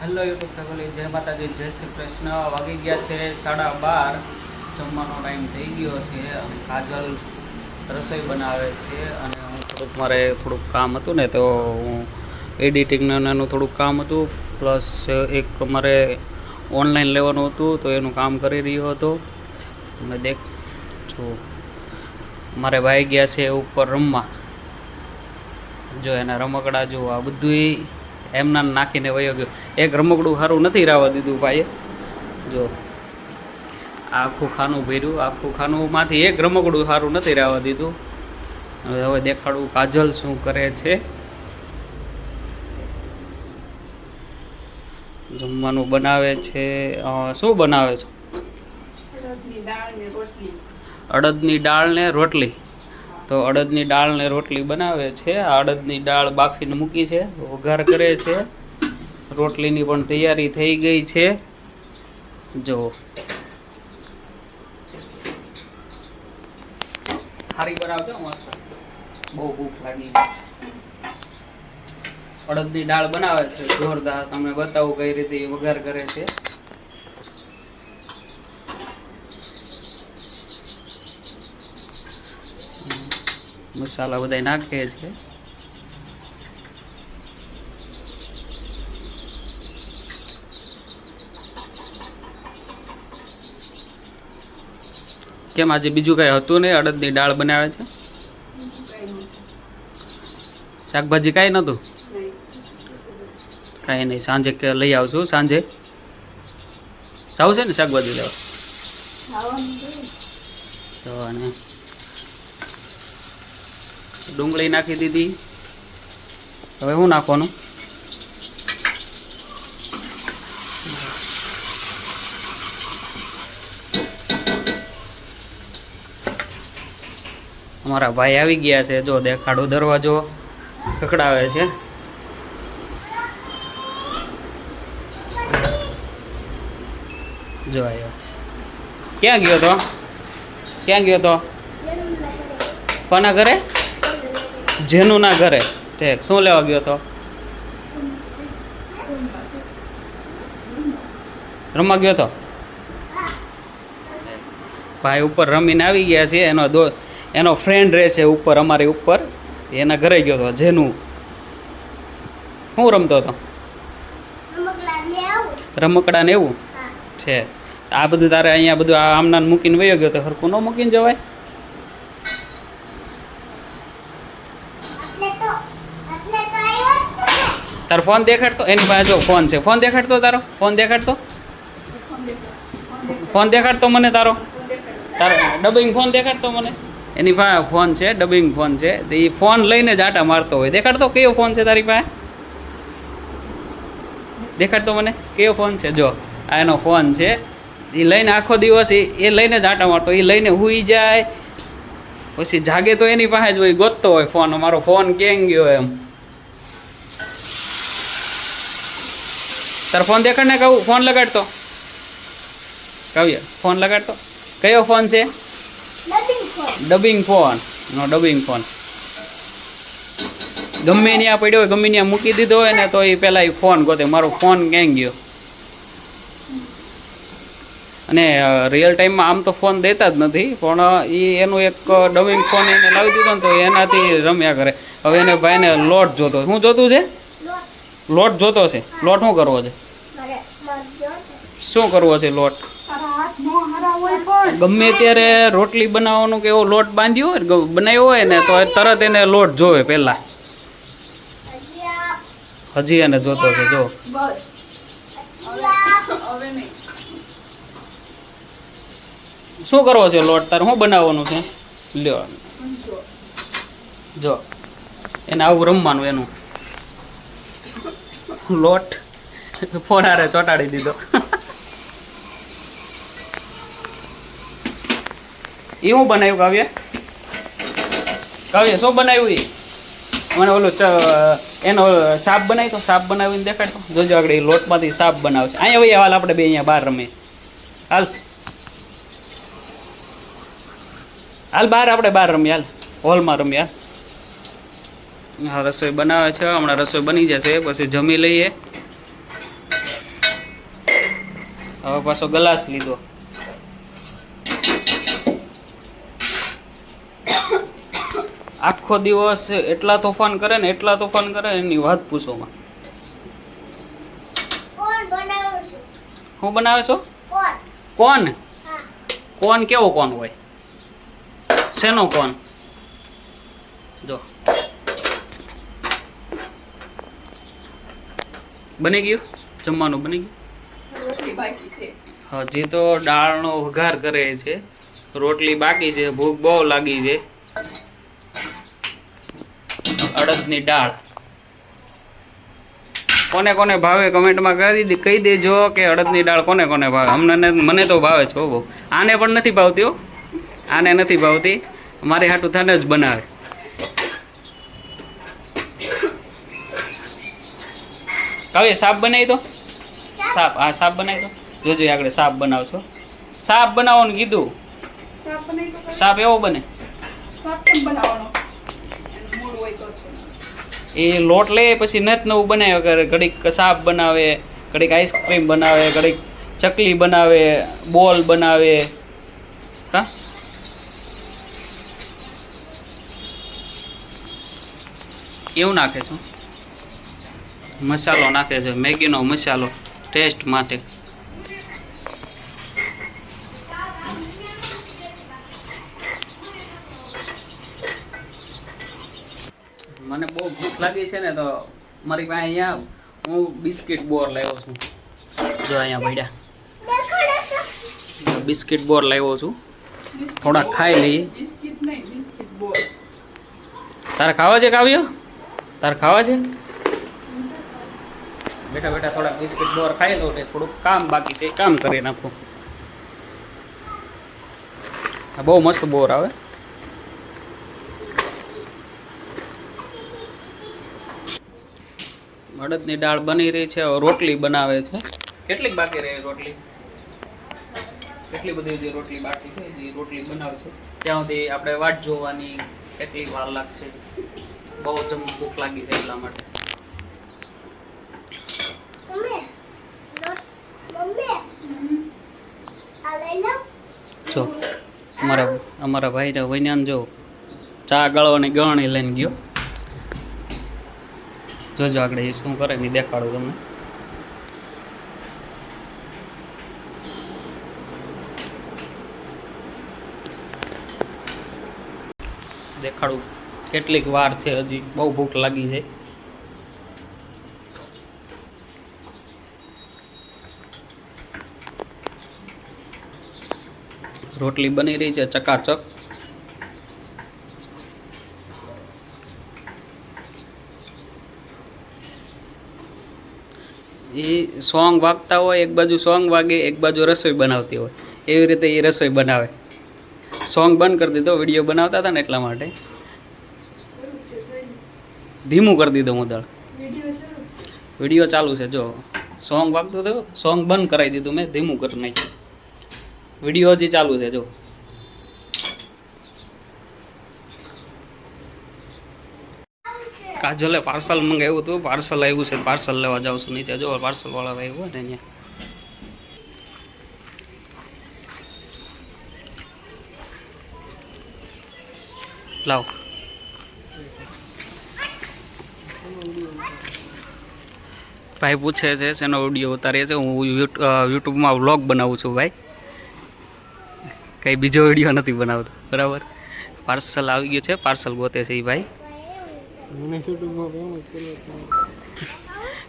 Hello YouTube family, જય માતાજી, જય શ્રી કૃષ્ણ. વાગી ગયા છે સાડા બાર. જમવાનો ટાઈમ થઈ ગયો છે અને કાજલ રસોઈ બનાવે છે અને હું થોડુંક મારે થોડુંક કામ હતું ને તો હું એડિટિંગનું નાનું થોડુંક કામ હતું. પ્લસ એક મારે ઓનલાઈન લેવાનું હતું તો એનું કામ કરી રહ્યો હતો. અને દેખ જો મારે ભાઈ ગયા છે ઉપર રમવા. જો એના રમકડા જો આ બધું એમના નાખીને વયો ગયો. એક રમકડું સારું નથી રાવા દીધું ભાઈએ. જો આખું ખાનું ભર્યું આખું ખાનુંમાંથી એક રમકડું સારું નથી રાવા દીધું. હવે હવે દેખાડું કાજલ શું કરે છે. જમવાનું બનાવે છે. શું બનાવે છે? અડદની દાળ ને રોટલી અડદની દાળ ને રોટલી તો અડદની દાળ ને રોટલી બનાવે છે. અડદની દાળ બાફીને મૂકી છે. વઘાર કરે છે. રોટલીની પણ તૈયારી થઈ ગઈ છે. જો. સારી બનાવજો મસ્ત. બહુ ભૂખ લાગી અડદની દાળ બનાવે છે. જોરદાર. તમને બતાવું કઈ રીતે વઘાર કરે છે. મસાલા બધા નાખીએ છે કેમ આજે બીજું કઈ હતું નહીં? અડદની દાળ બનાવે છે. શાકભાજી કાંઈ નહોતું? નહીં. કાંઈ નહીં, સાંજે લઈ આવશું, સાંજે. જવું છે ને શાકભાજી લેવા? તો ડુંગળી નાખી દીધી. હવે શું નાખવાનું? અમારા ભાઈ આવી ગયા છે. જો દેખાડો દરવાજો ખખડાવે છે. જો આવ્યો ક્યાં ગયો તો? ક્યાં ગયો તો? કોના ઘરે? જેનુના ઘરે. ઠીક શું લેવા ગયો તો? રમવા ગયો તો? ભાઈ ઉપર રમીને આવી ગયા છે એનો દો એનો ફ્રેન્ડ રહે છે ઉપર અમારી ઉપર. એના ઘરે ગયો હતો જેનું. શું રમતો હતો? રમકડા ને એવું છે. આ બધું તારે અહીંયા બધું આ આમના મૂકીને વયો ગયો તો હરખું ન મૂકીને જવાય? તારો ફોન દેખાડતો? એની પાસે જો ફોન છે. ફોન દેખાડતો તારો? ફોન દેખાડતો? ફોન દેખાડતો મને તારો? તારો ડબિંગ ફોન દેખાડતો મને? એની પાસે ફોન છે ડબિંગ ફોન છે. તો એ ફોન લઈને જ આટા મારતો હોય. દેખાડતો કયો ફોન છે તારી પાસે? દેખાડતો મને? કયો ફોન છે? જો આ એનો ફોન છે. એ લઈને આખો દિવસ એ લઈને જ આટા મારતો એ લઈને હુઈ જાય. પછી જાગે તો એની પાસે જ હોય, ગોતતો હોય ફોન. મારો ફોન કેમ ગયો એમ? તાર ફોન દેખાડ ને કહું? ફોન લગાડતો. કાવ્ય ફોન લગાડતો. કયો ફોન છે? ડબિંગ ફોન નો ડબિંગ ફોન ગમે ત્યાં પડ્યો હોય ગમે ત્યાં મૂકી દીધો હોય ને તો એ પહેલાં એ ફોન ગોતે. મારો ફોન ક્યાં ગયો? અને રિયલ ટાઈમમાં આમ તો ફોન દેતા જ નથી પણ એ એનું એક ડબિંગ ફોન એને લાવી દીધો ને તો એનાથી રમ્યા કરે. હવે એને ભાઈને લોટ જોતો. શું જોતું છે? લોટ જોતો છે લોટ શું કરવો છે? શું કરવો છે લોટ? ગમે ત્યારે રોટલી બનાવવાનું કે એવો લોટ બાંધ્યો હોય બનાવ્યો હોય ને તો તરત એને લોટ જોવે પહેલા. હજી એને જોતો છે જો. શું કરવો છે લોટ તારે? શું બનાવવાનું છે? લ્યો. જો. એને આવું રમવાનું એનું. લોટ ફોનારે ચોટાડી દીધો. એ હું બનાવ્યું કાવ્ય? કાવ્ય શું બનાવ્યું એ મને ઓલું એનો સાપ બનાવી તો સાપ બનાવીને દેખાડતો જોજો આગળ એ લોટમાંથી સાપ બનાવશે. અહીંયા ભાઈ હાલ આપણે બે અહીંયા બહાર રમીએ. હાલ. હાલ બહાર આપણે બહાર રમીએ, હાલ. હોલમાં રમીએ, હાલ. હા રસોઈ બનાવે છે હમણાં રસોઈ બની જશે પછી જમી લઈએ. હવે પાછો ગ્લાસ લીધો. આખો દિવસ એટલા તોફાન કરે ને એટલા તોફાન કરે એની વાત પૂછોમાં હું બનાવું છો? કોણ? કોણ કેવો કોણ હોય? શેનો કોણ? જો. બની ગયું? જમવાનું બની ગયું? બાકી હજી તો દાળનો વઘાર કરે છે રોટલી બાકી છે ભૂખ બહુ લાગી છે. અડદની દાળ. કોને કોને ભાવે કમેન્ટમાં કરી દીધી કહી દેજો કે અડદની દાળ કોને કોને ભાવે. અમને મને તો ભાવે છે બહુ. આને પણ નથી ભાવતી હો. આને નથી ભાવતી. મારી હાટું થાને જ બનાવે. કાવ્ય સાપ બનાવી દો. સાપ? હા સાપ બનાવી દો. જોજો આગળ સાપ બનાવશો. સાપ બનાવવાનું કીધું. સાપ એવો બને. એ લોટ લે પછી નત નવું બનાવે. કરે ઘડીક સાપ બનાવે ઘડીક આઈસ્ક્રીમ બનાવે ઘડીક ચકલી બનાવે બોલ બનાવે. હા? એવું નાખે છે. મસાલો નાખે છે. મેગીનો મસાલો ટેસ્ટ માટે. મને બહુ ભૂખ લાગી છે ને તો મારી પાસે અહીંયા હું બિસ્કિટ બોર લાવ્યો છું. જો અહીંયા ભાઈડા. બિસ્કિટ બોર લાવ્યો છું. થોડા ખાઈ લઈએ. તારે ખાવા છે કાવ્યો? તારે ખાવા છે? બેટા બેઠા થોડાક બિસ્કિટ બોર ખાઈ લો એટલે થોડુંક કામ બાકી છે કામ કરી નાખું. બહુ મસ્ત બોર આવે. અડદની દાળ બની રહી છે રોટલી બનાવે છે. કેટલીક બાકી રહી રોટલી? કેટલી બધી જે રોટલી બાકી છે, જે રોટલી બનાવશે, ત્યાં સુધી આપણે વાટ જોવાની કેટલી વાર લાગશે. બહુ જમ ભૂખ લાગી છે એટલા માટે મમ્મી લો- મમ્મી આ લઈ લો જો અમારા અમારા ભાઈને વૈન્યાન જો ચા ગળવાની ગળણી લઈને ગયો. જોજો આગળ એ શું કરે ને દેખાડું તમને. દેખાડું. કેટલીક વાર છે હજી બહુ ભૂખ લાગી છે. રોટલી બની રહી છે ચકાચક. એ સોંગ વાગતા હોય, એક બાજુ સોંગ વાગે, એક બાજુ રસોઈ બનાવતી હોય. એવી રીતે એ રસોઈ બનાવે. સોંગ બંધ કરી દીધો, વીડિયો બનાવતા હતા ને એટલા માટે. ધીમું કરી દીધો હું દળ. વીડિયો ચાલુ છે, જો. સોંગ વાગતું હતું, સોંગ બંધ કરાવી દીધું મેં, ધીમું કરી નાખ્યું. વીડિયો હજી ચાલુ છે, જો. કાજલે પાર્સલ મંગાવ્યું હતું પાર્સલ આવ્યું છે પાર્સલ લેવા જાઉં છું નીચે, જો પાર્સલ વાળા આવ્યું ને અહીંયા. લાવ. ભાઈ પૂછે છે, શેનો વીડિયો ઉતારીએ છે? હું યુટ્યુબમાં વ્લોગ બનાવું છું, ભાઈ. કંઈ બીજો વીડિયો નથી બનાવતો. બરાબર? પાર્સલ આવી ગયું છે પાર્સલ ગોતે છે એ ભાઈ.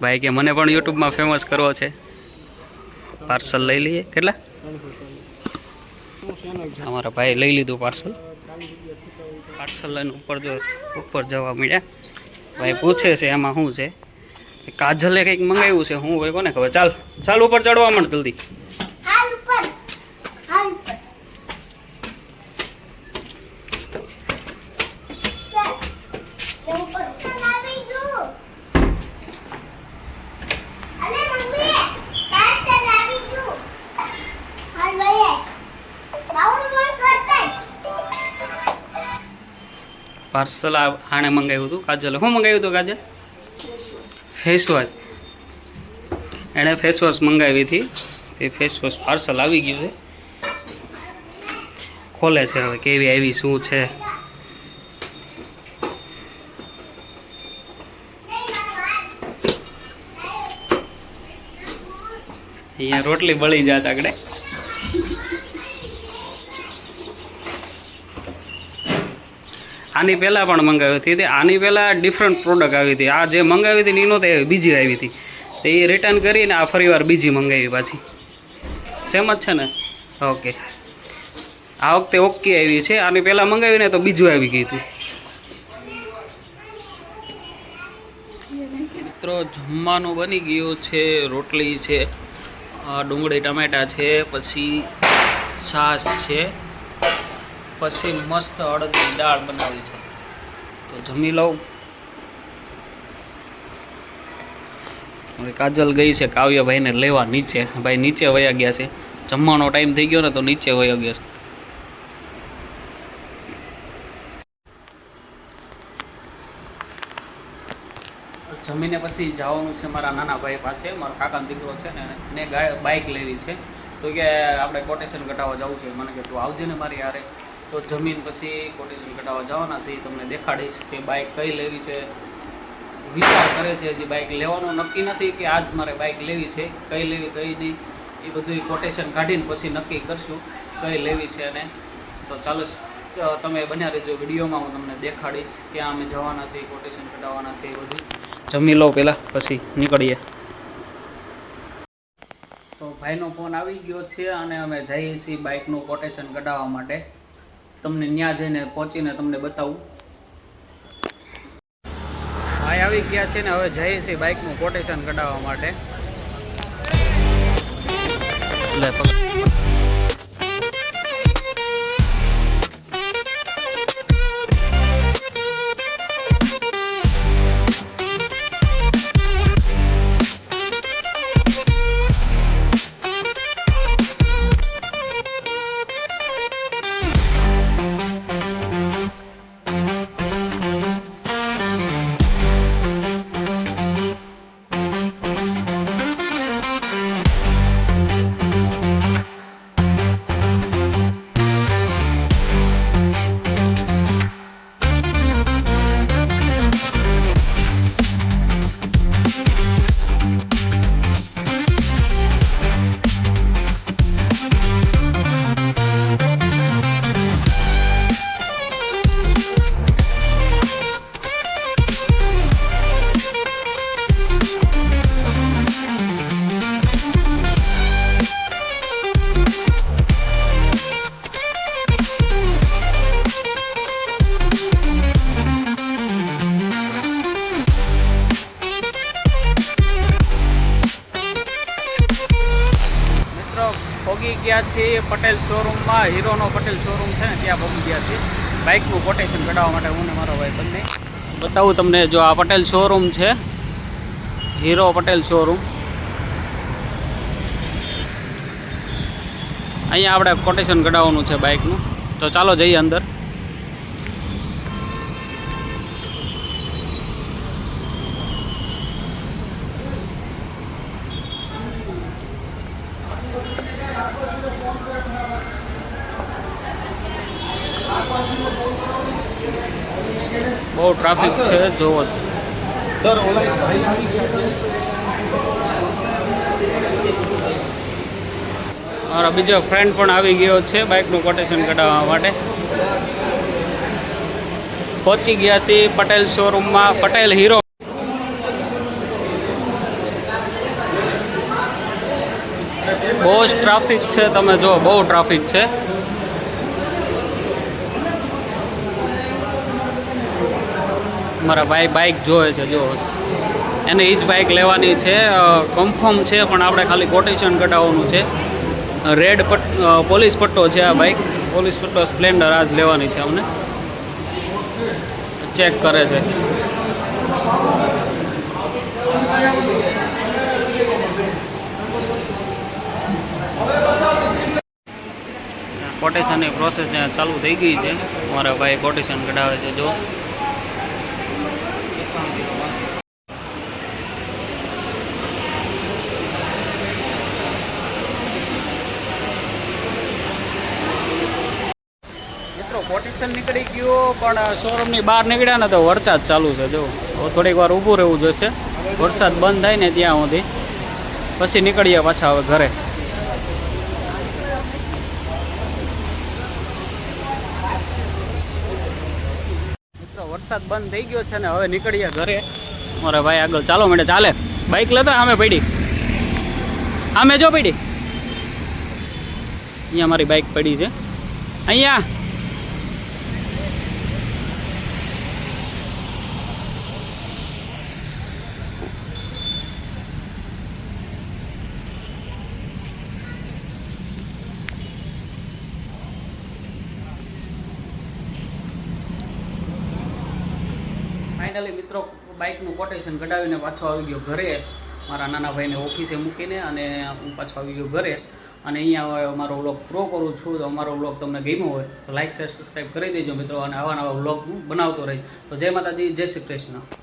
ભાઈ કે મને પણ યુટ્યુબમાં ફેમસ કરવો છે. પાર્સલ લઈ લઈએ. કેટલા? અમારા ભાઈ લઈ લીધું પાર્સલ પાર્સલ લઈને ઉપર જો, ઉપર જવા મળ્યા ભાઈ પૂછે છે એમાં શું છે? કાજલે કંઈક મંગાવ્યું છે હું હોય કોને ખબર? ચાલ ચાલ ઉપર ચડવા માંડ જલ્દી હાલ ઉપર હાલ ઉપર સર એ ઉપર ચલાવી દો અલે મમ્મી તાર ચલાવી દો હાલ ભાઈ બાવડું બંધ કરતા પાર્સલ આણે મંગાવ્યું હતું, કાજલ. શું મંગાવ્યું હતું, કાજલ? ફેસ વોશ એણે ફેસ વોશ મંગાવી હતી. એ ફેસ વોશ પાર્સલ આવી ગયું છે. ખોલે છે હવે, કેવી આવી, શું છે? અહીંયા રોટલી બળી જાત આગળ. આની પહેલાં પણ મંગાવી હતી આની પહેલાં ડિફરન્ટ પ્રોડક્ટ આવી હતી. આ જે મંગાવી હતી એનો તે બીજી આવી હતી. તો એ રિટર્ન કરીને આ ફરીવાર બીજી મંગાવી પાછી. સેમ જ છે ને? ઓકે આ વખતે ઓકે આવી છે. આની પહેલાં મંગાવીને તો બીજું આવી ગયું હતું. મિત્રો, જમવાનું બની ગયું છે, રોટલી છે ડુંગળી ટમેટા છે, પછી છાશ છે, પછી મસ્ત અડદની દાળ બનાવી છે. તો જમી લઉં. હવે કાજલ ગઈ છે, કાવ્યભાઈને લેવા નીચે. ભાઈ નીચે વયા ગયા છે. જમવાનો ટાઈમ થઈ ગયો ને તો નીચે વયા ગયા છે. જમીને પછી જવાનું છે મારા નાના ભાઈ પાસે, મારો કાકાનો દીકરો છે ને એને બાઇક લેવી છે. તો કે આપણે કોટેશન કઢાવવા જવું છે. મને કે તું આવજે ને મારી હારે. તો જમીન પછી કોટેશન કઢાવવા જવાના છે. એ તમને દેખાડીશ કે બાઇક કઈ લેવી છે. વિચાર કરે છે હજી બાઇક લેવાનું નક્કી નથી કે આજ મારે બાઇક લેવી છે, કઈ લેવી, કઈ નહીં. એ બધું કોટેશન કાઢીને પછી નક્કી કરશું કઈ લેવી છે અને તો ચાલો તમે બન્યા રહેજો. વિડીયોમાં હું તમને દેખાડીશ ક્યાં અમે જવાના છે કોટેશન કઢાવવાના છે એ બધું. જમી લો પહેલાં પછી નીકળીએ. તો ભાઈનો ફોન આવી ગયો છે અને અમે જઈએ છીએ બાઇકનું કોટેશન કઢાવવા માટે. તમને ત્યાં જઈને પહોંચીને તમને બતાવું. ભાઈ આવી ગયા છે ને હવે જઈએ છીએ બાઇકનું કોટેશન કઢાવવા માટે. ગયા છીએ પટેલ શોરૂમમાં હીરોનો પટેલ શોરૂમ છે ને, ત્યાં પહોંચી ગયા છીએ બાઇકનું કોટેશન કઢાવવા માટે હું ને મારો ભાઈ બંને. બતાવું તમને જો આ પટેલ શોરૂમ છે, હીરો પટેલ શોરૂમ અહીંયા આપણે કોટેશન કઢાવવાનું છે બાઇકનું તો ચાલો જઈએ અંદર બહુ ટ્રાફિક છે જોવો. સર ઓલા ભાઈ આવી ગયા છે. બીજો ફ્રેન્ડ પણ આવી ગયો છે બાઇકનું કોટેશન કઢાવવા માટે. પહોંચી ગયા છીએ પટેલ શોરૂમમાં પટેલ હીરો બહુ જ ટ્રાફિક છે તમે જો બહુ ટ્રાફિક છે. મારા ભાઈ બાઇક જોવે છે, જો. એને એ જ બાઇક લેવાની છે. કન્ફર્મ છે, પણ આપણે ખાલી કોટેશન કઢાવવાનું છે. રેડ પટ પોલીસ પટ્ટો છે આ બાઇક પોલીસ પટ્ટો સ્પ્લેન્ડર આ જ લેવાની છે અમને. ચેક કરે છે. કોટેશનની પ્રોસેસ ચાલુ થઈ ગઈ છે. મારા ભાઈ કોટેશન કઢાવે છે, જો. કોટેશન નીકળી ગયું, પણ શોરૂમની બહાર નીકળ્યા ને તો વરસાદ ચાલુ છે, જો. થોડીક વાર ઊભું રહેવું જોઈશે. વરસાદ બંધ થાય ને ત્યાં સુધી. પછી નીકળીએ પાછા હવે ઘરે. વરસાદ બંધ થઈ ગયો છે ને હવે નીકળીએ ઘરે. મારા ભાઈ આગળ ચાલો મેડે. ચાલે. બાઇક લેતા અમે પડી. આમે જો પડી. અહીંયા મારી બાઇક પડી છે. અહીંયા. ફાઇનલી મિત્રો બાઇકનું કોટેશન કઢાવીને પાછો આવી ગયો ઘરે. મારા નાના ભાઈને ઓફિસે મૂકીને અને હું પાછો આવી ગયો ઘરે. અને અહીંયા અમારો વ્લોગ પ્રો કરું છું. તો અમારો વ્લોગ તમને ગમ્યો હોય તો લાઇક શેર સબસ્ક્રાઈબ કરી દેજો મિત્રો. અને આવા નવા વ્લોગ હું બનાવતો રહીશ. તો જય માતાજી, જય શ્રી કૃષ્ણ.